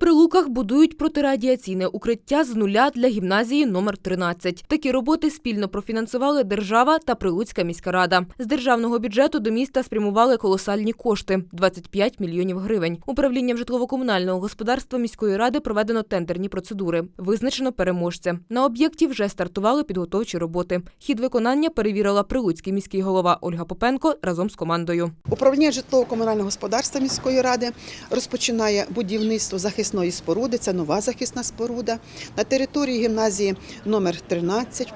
Прилуках будують протирадіаційне укриття з нуля для гімназії номер 13. Такі роботи спільно профінансували держава та Прилуцька міська рада. З державного бюджету до міста спрямували колосальні кошти 25 мільйонів гривень. Управлінням житлово-комунального господарства міської ради проведено тендерні процедури. Визначено переможця. На об'єкті вже стартували підготовчі роботи. Хід виконання перевірила Прилуцький міський голова Ольга Попенко разом з командою. Управління житлово-комунального господарства міської ради розпочинає будівництво захисної споруди. Це нова захисна споруда на території гімназії номер 13.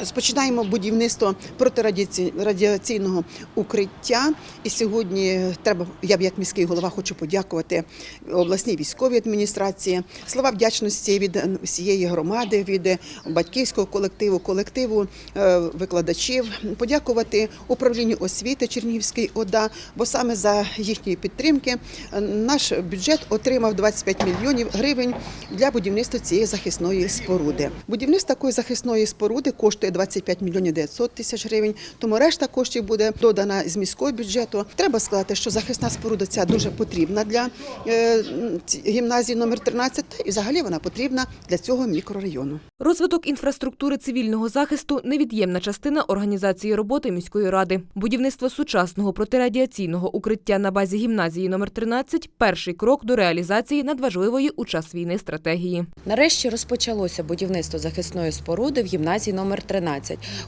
Розпочинаємо будівництво протирадіаційного укриття. І сьогодні треба, я б як міський голова хочу подякувати обласній військовій адміністрації. Слова вдячності від всієї громади, від батьківського колективу, колективу е, викладачів. Подякувати управлінню освіти Чернігівської ОДА, бо саме за їхньої підтримки е, наш бюджет отримав 25 мільйонів гривень для будівництва цієї захисної споруди. Будівництво такої захисної споруди коштує 25 мільйонів 900 тисяч гривень, тому решта коштів буде додана з міського бюджету. Треба сказати, що захисна споруда ця дуже потрібна для е, гімназії номер 13, і взагалі вона потрібна для цього мікрорайону. Розвиток інфраструктури цивільного захисту невід'ємна частина організації роботи міської ради. Будівництво сучасного протирадіаційного укриття на базі гімназії номер 13 – перший крок до реалізації надважливої у час війни стратегії. Нарешті розпочалося будівництво захисної споруди в гімназії номер 13.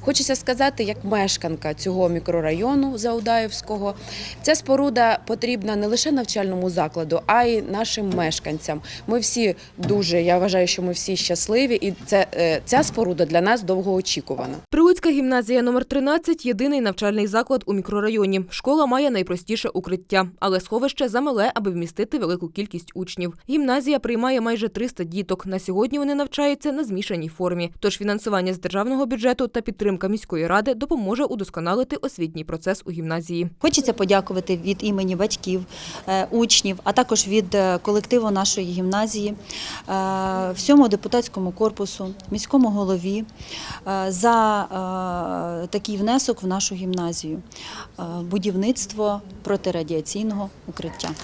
Хочеться сказати, як мешканка цього мікрорайону Заудаївського, ця споруда потрібна не лише навчальному закладу, а й нашим мешканцям. Ми всі дуже, я вважаю, що ми всі щасливі, і це, е, ця споруда для нас довгоочікувана. Прилуцька гімназія номер 13 – єдиний навчальний заклад у мікрорайоні. Школа має найпростіше укриття, але сховище замале, аби вмістити велику кількість учнів. Гімназія приймає майже 300 діток. На сьогодні вони навчаються на змішаній формі. Тож фінансування з державного бюджету та підтримка міської ради допоможе удосконалити освітній процес у гімназії. Хочеться подякувати від імені батьків, е, учнів, а також від е, колективу нашої гімназії, е, всьому депутатському корпусу, міському голові за такий внесок в нашу гімназію будівництво протирадіаційного укриття.